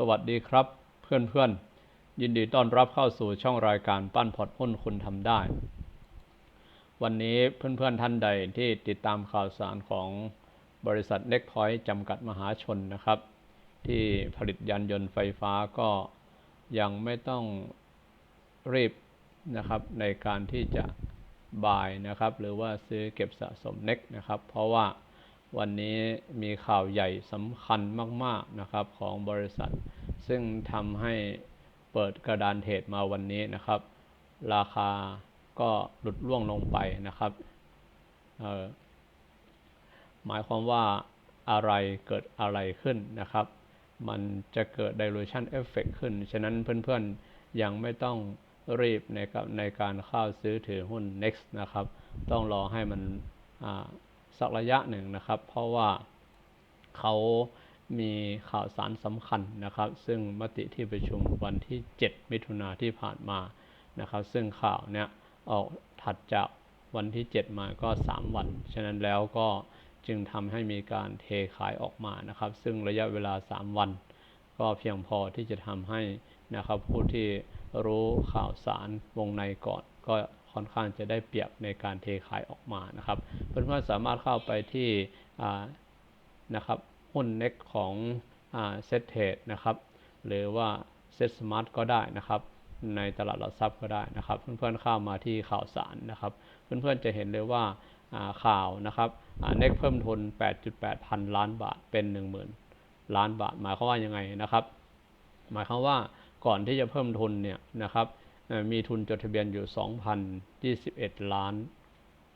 สวัสดีครับเพื่อนๆ ยินดีต้อนรับเข้าสู่ช่องรายการปั้นพอร์ตหุ้นคุณทำได้ วันนี้เพื่อนๆท่านใดที่ติดตามข่าวสารของบริษัทเน็กพอยต์จำกัดมหาชนนะครับ ที่ผลิตยานยนต์ไฟฟ้าก็ยังไม่ต้องรีบนะครับในการที่จะบายนะครับ หรือว่าซื้อเก็บสะสมเน็กนะครับ เพราะว่า วันนี้มีข่าวใหญ่สำคัญมาก ๆ นะครับของบริษัท ซึ่งทำให้เปิดกระดานเทรดมาวันนี้นะครับ ราคาก็หลุดล่วงลงไปนะครับ หมายความว่าอะไรเกิดอะไรขึ้นนะครับ มันจะเกิด dilution effect ขึ้น ฉะนั้นเพื่อนๆ ยังไม่ต้องรีบในกับในการเข้าซื้อถือหุ้น next นะครับ ต้องรอให้มัน สักระยะหนึ่งนะครับ เพราะว่าเขามีข่าวสารสำคัญนะครับ ซึ่งมติที่ประชุมวันที่ 7 มิถุนาที่ผ่านมานะครับ ซึ่งข่าวเนี้ยออกถัดจากวันที่ 7 มาก็ 3 วัน ฉะนั้นแล้วก็จึงทำให้มีการเทขายออกมานะครับ ซึ่งระยะเวลา 3 วัน ก็เพียงพอที่จะทำให้นะครับผู้ที่รู้ข่าวสารวงในก่อนก็ ค่อนข้างจะได้เปรียบในการเทขายออกมานะครับเพื่อนๆสามารถเข้าไปที่นะครับหุ้นเน็กของเซ็ตเทรดนะครับหรือว่าเซ็ตสมาร์ทก็ได้นะครับ ในตลาดหลักทรัพย์ก็ได้นะครับ เพื่อนๆเข้ามาที่ข่าวสารนะครับ เพื่อนๆจะเห็นเลยว่าข่าวนะครับเน็กเพิ่มทุน 8.8 พันล้านบาทเป็น 10,000 ล้านบาท หมายความว่ายังไงนะครับ หมายความว่าก่อนที่จะเพิ่มทุนเนี่ยนะครับ มีทุนจดทะเบียนอยู่ 2,021 ล้าน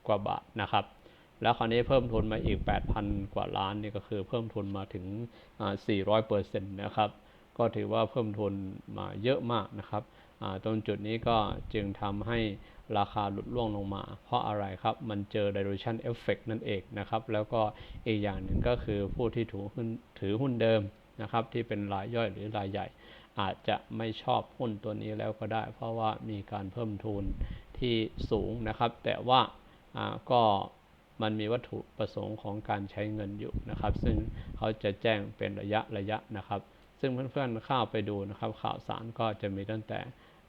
กว่าบาทนะครับ แล้วคราวนี้เพิ่มทุนมาอีก 8,000 กว่าล้านนี่ก็คือเพิ่มทุนมาถึง 400%นะครับ ก็ถือว่าเพิ่มทุนมาเยอะมากนะครับตรงจุดนี้ก็จึงทำให้ราคาหลุดล่วงลงมา เพราะอะไรครับ มันเจอ dilution effect นั่นเองนะครับ แล้วก็อีกอย่างหนึ่งก็คือผู้ที่ถือหุ้นถือหุ้นเดิมนะครับ ที่เป็นรายย่อยหรือรายใหญ่ อาจจะไม่ชอบหุ้นตัวนี้แล้วก็ได้ เพราะว่ามีการเพิ่มทุนที่สูงนะครับ แต่ว่าก็มันมีวัตถุประสงค์ของการใช้เงินอยู่นะครับ ซึ่งเขาจะแจ้งเป็นระยะระยะนะครับ ซึ่งเพื่อนๆเข้าไปดูนะครับ ข่าวสารก็จะมีตั้งแต่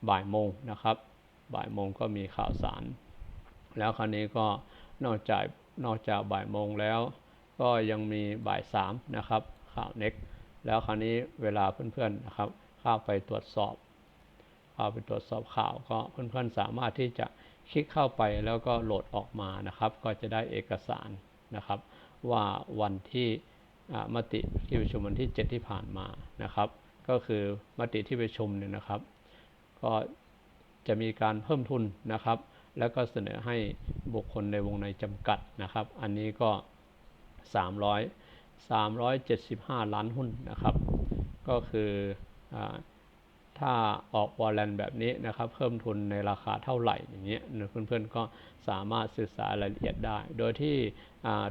บ่ายโมงนะครับ บ่ายโมงก็มีข่าวสาร แล้วคราวนี้ก็นอกจากนอกจากบ่ายโมงแล้ว ก็ยังมีบ่ายสามนะครับข่าวเน็กแล้วคราวนี้เวลาเพื่อนๆนะครับ เข้าไปตรวจสอบเข้าไปตรวจสอบข่าวก็เพื่อนๆสามารถที่จะคลิกเข้าไปแล้วก็โหลดออกมานะครับ ก็จะได้เอกสารนะครับ ว่าวันที่มติที่ประชุมวันที่ 7 ที่ผ่านมานะครับ ก็คือมติที่ประชุมเนี่ยนะครับ ก็จะมีการเพิ่มทุนนะครับ แล้วก็เสนอให้บุคคลในวงในจำกัดนะครับ อันนี้ก็ 300 375 ล้านหุ้นนะครับ ก็คือ ถ้าออกวอลเลนแบบนี้นะครับ เพิ่มทุนในราคาเท่าไหร่อย่างเงี้ยเพื่อนๆก็สามารถศึกษารายละเอียดได้ โดยที่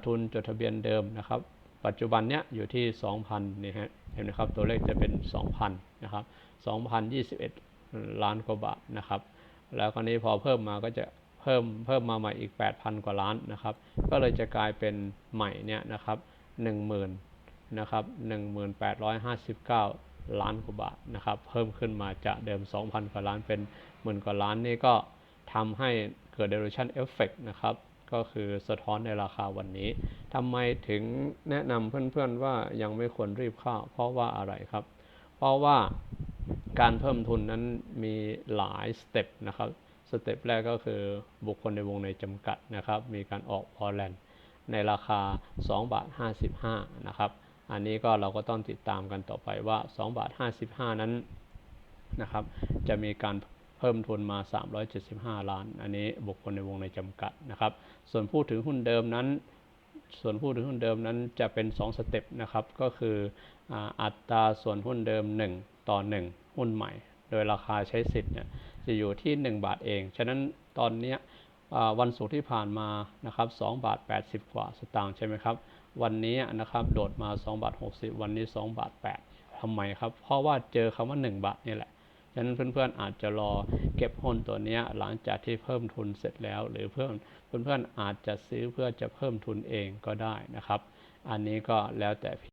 ทุนจดทะเบียนเดิมนะครับ ปัจจุบันเนี้ยอยู่ที่ 2,000นี่ฮะเห็นไหมครับตัวเลขจะเป็น 2,000นะครับ2,021 ล้านกว่าบาทนะครับ แล้วคราวนี้พอเพิ่มมาก็จะเพิ่มเพิ่มมาใหม่อีก 8,000 กว่าล้านนะครับ ก็เลยจะกลายเป็นใหม่เนี่ยนะครับ10,000นะครับ1859 ล้านกว่าบาทนะครับ เพิ่มขึ้นมาจากเดิม 2,000 กว่าล้านเป็นหมื่นกว่าล้านนี่ก็ทำให้เกิด dilution effect นะครับ ก็คือสะท้อนในราคาวันนี้ทำไมถึงแนะนำเพื่อนๆว่ายังไม่ควรรีบเข้า เพราะว่าอะไรครับ เพราะว่าการเพิ่มทุนนั้นมีหลายสเต็ปนะครับสเต็ปแรกก็คือบุคคลในวงในจำกัดนะครับ มีการออกพอแลนในราคา 2 บาท 55 นะครับ อันนี้ก็เราก็ต้องติดตามกันต่อไปว่า 2 บาท 55 นั้นนะครับ จะมีการเพิ่มทุนมา 375 ล้าน อันนี้บุคคลในวงในจำกัดนะครับ ส่วนผู้ถือหุ้นเดิมนั้น ส่วนผู้ถือหุ้นเดิมนั้นจะเป็น 2 สเต็ปนะครับ ก็คืออัตราส่วนหุ้นเดิม 1 ต่อ 1 หุ้นใหม่ โดยราคาใช้สิทธิ์เนี่ยจะอยู่ที่ 1 บาทเอง ฉะนั้นตอนนี้ วันศุกร์ที่ผ่านมานะครับ2บาท 80 กว่าสตางค์ใช่ไหมครับ วันนี้นะครับโดดมา 2 บาท 60 วันนี้ 2 บาท 8ทำไมครับ เพราะว่าเจอคำว่า 1 บาทนี่แหละฉะนั้นเพื่อนๆอาจจะรอเก็บหุ้นตัวนี้หลังจากที่เพิ่มทุนเสร็จแล้ว หรือเพื่อนเพื่อนๆอาจจะซื้อเพื่อจะเพิ่มทุนเองก็ได้นะครับ อันนี้ก็แล้วแต่พิ